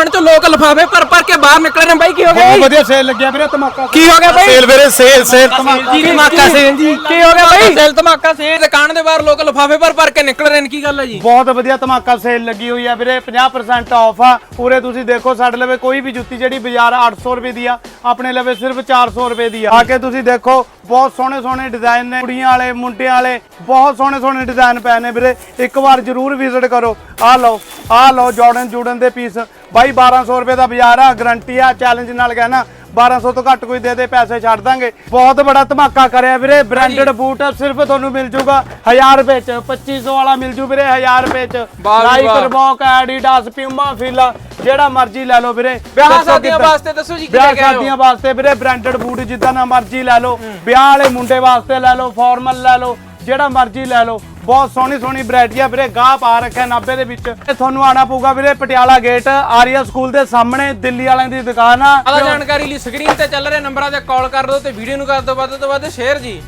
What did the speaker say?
ਦੁਕਾਨ ਚੋਂ ਲੋਕ ਲਫਾਫੇ ਭਰ ਭਰ ਕੇ ਬਾਹਰ ਨਿਕਲ ਰਹੇ ਨੇ ਬਾਈ ਕੀ ਹੋ ਗਿਆ ਬਹੁਤ ਜੀ ਵਧੀਆ ਸੇਲ ਲੱਗਿਆ ਵੀਰੇ ਧਮਾਕਾ ਕੀ ਹੋ ਗਿਆ ਬਾਈ? ਸੇਲ ਵੀਰੇ ਸੇਲ ਸੇਲ ਧਮਾਕਾ ਸੇਲ ਜੀ ਕੀ ਹੋ ਗਿਆ ਬਾਈ? ਸੇਲ ਧਮਾਕਾ ਸੇਲ। ਦੁਕਾਨ ਦੇ ਬਾਹਰ ਲੋਕ ਲਫਾਫੇ ਭਰ ਭਰ ਕੇ ਨਿਕਲ ਰਹੇ ਨੇ ਕੀ ਗੱਲ ਹੈ ਜੀ? ਬਹੁਤ ਵਧੀਆ ਧਮਾਕਾ ਸੇਲ ਲੱਗੀ ਹੋਈ ਆ ਵੀਰੇ 50% ਆਫ ਆ। ਪੂਰੇ ਤੁਸੀਂ ਦੇਖੋ ਸਾਡੇ ਲਵੇ ਕੋਈ ਵੀ ਜੁੱਤੀ ਜਿਹੜੀ ਬਾਜ਼ਾਰ 800 ਰੁਪਏ ਦੀ ਆ ਆਪਣੇ ਲਵੇ ਸਿਰਫ 400 ਰੁਪਏ ਦੀ ਆ। ਆ ਕੇ ਤੁਸੀਂ ਦੇਖੋ ਬਹੁਤ ਸੋਹਣੇ ਸੋਹਣੇ ਡਿਜ਼ਾਈਨ ਨੇ ਕੁੜੀਆਂ ਵਾਲੇ ਮੁੰਡਿਆਂ ਵਾਲੇ ਬਹੁਤ ਸੋਹਣੇ ਸੋਹਣੇ ਡਿਜ਼ਾਈਨ ਪਏ ਨੇ ਵੀਰੇ। ਇੱਕ ਵਾਰ ਜਰੂਰ ਵਿਜ਼ਿਟ ਕਰੋ। ਆ ਲਓ। ਆ ਲਓ ਜਾਰਡਨ ਜੂਡਨ ਦੇ ਪੀਸ। ਬਾਈ 1200 ਰੁਪਏ ਦਾ ਬਾਜ਼ਾਰ ਆ ਗਰੰਟੀ ਆ ਚੈਲੰਜ ਨਾਲ ਕਹਿਣਾ 1200 ਤੋਂ ਘੱਟ ਕੋਈ ਦੇ ਦੇ ਪੈਸੇ ਛੱਡ ਦਾਂਗੇ। ਬਹੁਤ ਬੜਾ ਧਮਾਕਾ ਕਰਿਆ ਵੀਰੇ ਬ੍ਰਾਂਡਡ ਬੂਟ ਸਿਰਫ ਤੁਹਾਨੂੰ ਮਿਲ ਜੂਗਾ 1000 ਰੁਪਏ ਚ 2500 ਵਾਲਾ ਮਿਲ ਜੂ ਵੀਰੇ 1000 ਰੁਪਏ ਚ। ਵਾਹ। ਰਬੌਕ ਐਡੀਡਾਸ ਪਿਊਮਾ ਫੀਲਾ ਜਿਹੜਾ ਮਰਜ਼ੀ ਲੈ ਲਓ ਵੀਰੇ। ਵਿਆਹ ਸ਼ਾਦੀਆਂ? ਵਾਸਤੇ ਦੱਸੋ ਜੀ ਕੀ ਵਿਆਹ? ਸ਼ਾਦੀਆਂ ਵਾਸਤੇ ਵੀਰੇ ਬ੍ਰਾਂਡਡ ਬੂਟ ਜਿੱਦਾਂ ਦਾ ਮਰਜ਼ੀ ਲੈ ਲਓ। ਵਿਆਹ ਵਾਲੇ ਮੁੰਡੇ ਵਾਸਤੇ ਲੈ ਲਓ ਫਾਰਮਲ ਲੈ ਲਓ। ਜਿਹੜਾ ਮਰਜ਼ੀ ਲੈ ਲਓ। ਬਹੁਤ ਸੋਹਣੀ ਸੋਹਣੀ ਵੈਰਾਈਟੀ ਵੀਰੇ, ਗਾਹ ਪਾ ਰੱਖਿਆ 90 ਦੇ ਵਿੱਚ। ਇਹ ਤੁਹਾਨੂੰ ਆਣਾ ਪਊਗਾ ਵੀਰੇ ਪਟਿਆਲਾ ਗੇਟ ਆਰੀਆ ਸਕੂਲ ਦੇ ਸਾਹਮਣੇ, ਦਿੱਲੀ ਵਾਲਿਆਂ ਦੀ ਦੁਕਾਨ ਆ। ਜ਼ਿਆਦਾ ਜਾਣਕਾਰੀ ਲਈ ਸਕਰੀਨ ਤੇ ਚੱਲ ਰਹੇ ਨੰਬਰਾਂ ਤੇ ਕਾਲ ਕਰ ਦਿਓ ਤੇ ਵੀਡੀਓ ਨੂੰ ਕਰ ਦਿਓ ਵੱਧ ਤੋਂ ਵੱਧ ਸ਼ੇਅਰ ਜੀ।